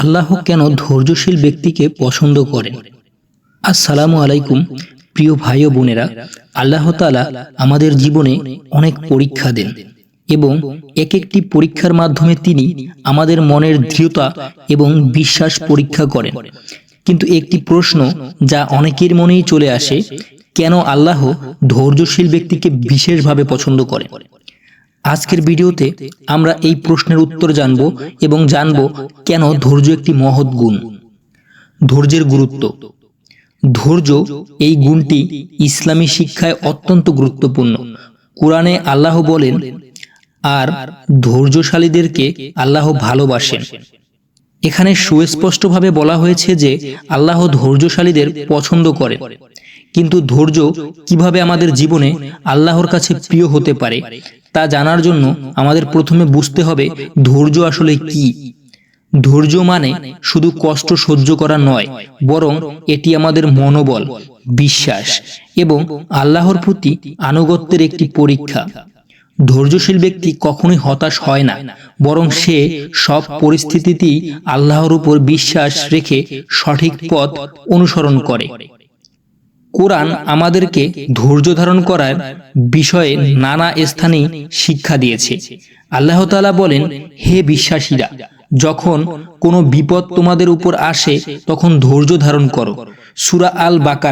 আল্লাহ কেন ধৈর্যশীল ব্যক্তিকে পছন্দ করেন? আসসালামু আলাইকুম, প্রিয় ভাই ও বোনেরা, আল্লাহ তাআলা আমাদের জীবনে অনেক পরীক্ষা দেন এবং এক একটি পরীক্ষার মাধ্যমে তিনি আমাদের মনের দৃঢ়তা এবং বিশ্বাস পরীক্ষা করেন। কিন্তু একটি প্রশ্ন যা অনেকের মনেই চলে আসে, কেন আল্লাহ ধৈর্যশীল ব্যক্তিকে বিশেষভাবে পছন্দ করেন? আজকের ভিডিওতে আমরা এই প্রশ্নের উত্তর জানব এবং জানব কেন ধৈর্য একটি মহৎ গুণ। ধৈর্যের গুরুত্ব। ধৈর্য এই গুণটি ইসলামী শিক্ষায় অত্যন্ত গুরুত্বপূর্ণ। কোরআনে আল্লাহ বলেন, আর ধৈর্যশালীদেরকে আল্লাহ ভালোবাসেন। এখানে সুস্পষ্টভাবে বলা হয়েছে যে আল্লাহ ধৈর্যশালীদের পছন্দ করে কিন্তু ধৈর্য কীভাবে আমাদের জীবনে আল্লাহর কাছে প্রিয় হতে পারে তা জানার জন্য আমাদের প্রথমে বুঝতে হবে ধৈর্য আসলে কি। ধৈর্য মানে শুধু কষ্ট সহ্য করা নয়, বরং এটি আমাদের মনোবল, বিশ্বাস এবং আল্লাহর প্রতি আনুগত্যের একটি পরীক্ষা। ধৈর্যশীল ব্যক্তি কখনোই হতাশ হয় না, বরং সে সব পরিস্থিতিতেই আল্লাহর উপর বিশ্বাস রেখে সঠিক পথ অনুসরণ করে। কোরআন আমাদেরকে ধৈর্য ধারণ করার বিষয়ে নানা স্থানেই শিক্ষা দিয়েছে। আল্লাহ তালা বলেন হে বিশ্বাসীরা যখন কোনো বিপদ তোমাদের উপর আসে তখন ধৈর্য ধারণ করো। সুরা আল বাকার